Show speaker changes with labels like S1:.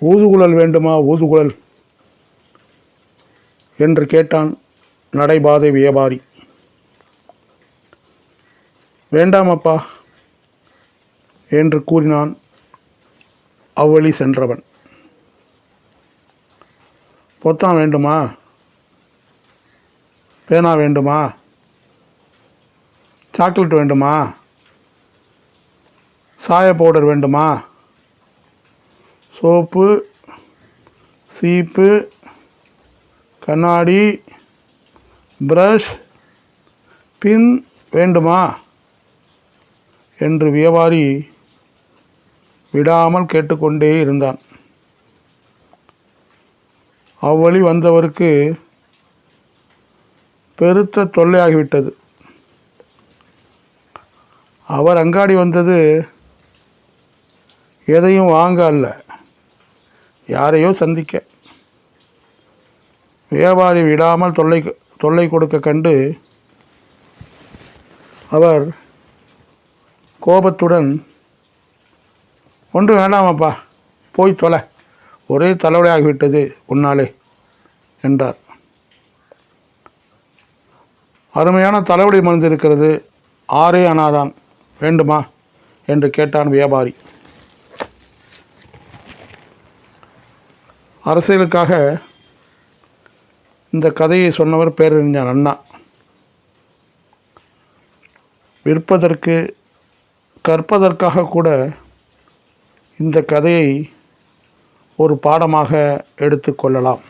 S1: ஊதுகுழல் வேண்டுமா? ஊதுகுழல் என்று கேட்டான் நடைபாதை வியாபாரி. வேண்டாமப்பா என்று கூறினான் அவ்வழி சென்றவன். பொத்தான் வேண்டுமா? பேனா வேண்டுமா? சாக்லேட் வேண்டுமா? சாய பவுடர் வேண்டுமா? சோப்பு சீப்பு கண்ணாடி ப்ரஷ் பின் வேண்டுமா? என்று வியாபாரி விடாமல் கேட்டுக்கொண்டே இருந்தான். அவ்வழி வந்தவருக்கு பெருத்த தொல்லையாகிவிட்டது. அவர் அங்காடி வந்தது எதையும் வாங்க அல்ல. யாரையோ சந்திக்க. வியாபாரி விடாமல் தொல்லை தொல்லை கொடுக்க கண்டு அவர் கோபத்துடன் ஒன்று வேண்டாமப்பா போய் தொலை. ஒரே தலைவலியாகிவிட்டது உன்னாலே என்றார். அருமையான தலைவலி மருந்து இருக்கிறது ஆறே அனாதான் வேண்டுமா? என்று கேட்டான் வியாபாரி. அரசியலுக்காக இந்த கதையை சொன்னவர் பேரறிஞர் அண்ணா. விற்பதற்கு கற்பதற்காக கூட இந்த கதையை ஒரு பாடமாக எடுத்துக்கொள்ளலாம்